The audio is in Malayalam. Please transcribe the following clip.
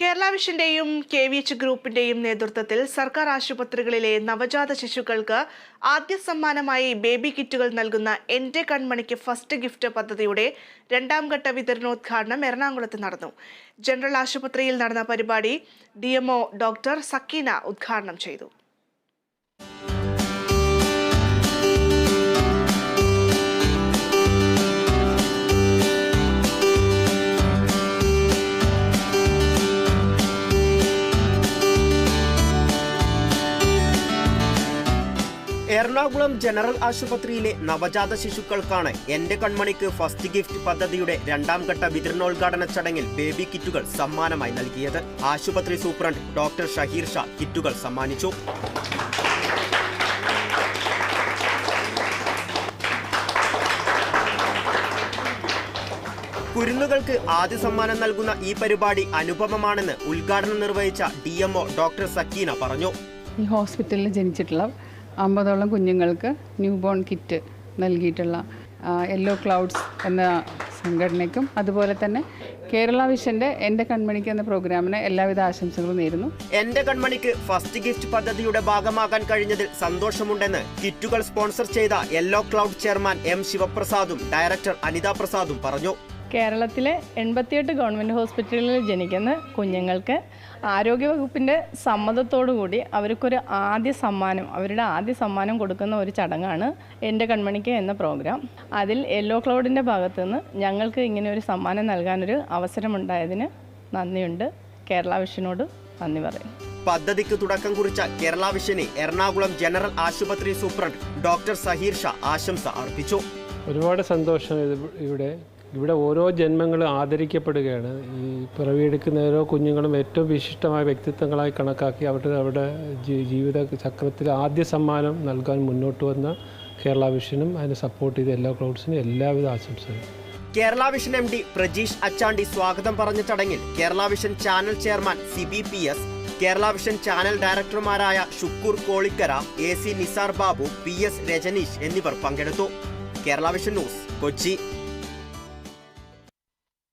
കേരള വിഷന്റെയും കെ വി എച്ച് ഗ്രൂപ്പിന്റെയും നേതൃത്വത്തിൽ സർക്കാർ ആശുപത്രികളിലെ നവജാത ശിശുക്കൾക്ക് ആദ്യ സമ്മാനമായി ബേബി കിറ്റുകൾ നൽകുന്ന എന്റെ കൺമണിക്ക് ഫസ്റ്റ് ഗിഫ്റ്റ് പദ്ധതിയുടെ രണ്ടാം ഘട്ട വിതരണോദ്ഘാടനം എറണാകുളത്ത് നടന്നു. ജനറൽ ആശുപത്രിയിൽ നടന്ന പരിപാടി ഡി ഡോക്ടർ സക്കീന ഉദ്ഘാടനം ചെയ്തു. എറണാകുളം ജനറൽ ആശുപത്രിയിലെ നവജാത ശിശുക്കൾക്കാണ് എന്റെ കൺമണിക്ക് ഫസ്റ്റ് ഗിഫ്റ്റ് പദ്ധതിയുടെ രണ്ടാം ഘട്ട വിതരണോദ്ഘാടന ചടങ്ങിൽ ബേബി കിറ്റുകൾ സമ്മാനമായി നൽകിയത്. ആശുപത്രി സൂപ്രണ്ട് ഡോക്ടർ ഷഹീർ ഷാ കിറ്റുകൾ സമ്മാനിച്ചു. കുരുന്നുകൾക്ക് ആദ്യ സമ്മാനം നൽകുന്ന ഈ പരിപാടി അനുപമമാണെന്ന് ഉദ്ഘാടനം നിർവഹിച്ച ഡി ഡോക്ടർ സക്കീന പറഞ്ഞു. ഈ ഹോസ്പിറ്റലിൽ ജനിച്ചിട്ടുള്ള അമ്പതോളം കുഞ്ഞുങ്ങൾക്ക് ന്യൂ ബോൺ കിറ്റ് നൽകിയിട്ടുള്ള യെല്ലോ ക്ലൗഡ്സ് എന്ന സംഘടനയ്ക്കും അതുപോലെ തന്നെ കേരള വിഷന്റെ എന്റെ കൺമണിക്ക് എന്ന പ്രോഗ്രാമിന് എല്ലാവിധ ആശംസകളും നേരുന്നു. എന്റെ കൺമണിക്ക് ഫസ്റ്റ് ഗിഫ്റ്റ് പദ്ധതിയുടെ ഭാഗമാകാൻ കഴിഞ്ഞതിൽ സന്തോഷമുണ്ടെന്ന് കിറ്റുകൾ സ്പോൺസർ ചെയ്ത യെല്ലോ ക്ലൗഡ് ചെയർമാൻ എം ശിവപ്രസാദും ഡയറക്ടർ അനിതാ പ്രസാദും പറഞ്ഞു. കേരളത്തിലെ എൺപത്തിയെട്ട് ഗവൺമെന്റ് ഹോസ്പിറ്റലുകളിൽ ജനിക്കുന്ന കുഞ്ഞുങ്ങൾക്ക് ആരോഗ്യവകുപ്പിന്റെ സമ്മതത്തോടു കൂടി അവർക്കൊരു ആദ്യ സമ്മാനം അവരുടെ ആദ്യ സമ്മാനം കൊടുക്കുന്ന ഒരു ചടങ്ങാണ് എന്റെ കൺമണിക്ക് എന്ന പ്രോഗ്രാം. അതിൽ യെല്ലോ ക്ലൗഡിന്റെ ഭാഗത്തു നിന്ന് ഞങ്ങൾക്ക് ഇങ്ങനെ ഒരു സമ്മാനം നൽകാനൊരു അവസരമുണ്ടായതിന് നന്ദിയുണ്ട്. കേരള വിഷനോട് നന്ദി പറയും പദ്ധതിക്ക് തുടക്കം കുറിച്ച കേരള വിഷനെ എറണാകുളം ജനറൽ ആശുപത്രി സൂപ്രണ്ട് ഡോക്ടർ സഹീർ ഷാ ആശംസ അർപ്പിച്ചു. ഒരുപാട് സന്തോഷം ഇവിടെ ഇവിടെ ഓരോ ജന്മങ്ങളും ആദരിക്കപ്പെടുകയാണ്. ഈ പിറവിയെടുക്കുന്ന ഓരോ കുഞ്ഞുങ്ങളും ഏറ്റവും വിശിഷ്ടമായ വ്യക്തിത്വങ്ങളായി കണക്കാക്കി അവരുടെ അവരുടെ ജീവിത ചക്രത്തിൽ ആദ്യ സമ്മാനം നൽകാൻ മുന്നോട്ട് വന്ന കേരള വിഷനും അതിനെ സപ്പോർട്ട് ചെയ്ത എല്ലാ ക്ലൗഡ്സിനും എല്ലാവിധ ആശംസകളും. Kerala vision M D Prajeesh Achandi സ്വാഗതം പറഞ്ഞ ചടങ്ങിൽ Kerala vision channel chairman C B P S Kerala vision channel ഡയറക്ടർമാരായ Shukkoor Kolikkara A C Nisar Babu P S Rajaneesh എന്നിവർ പങ്കെടുത്തു. Kerala vision news Kochi.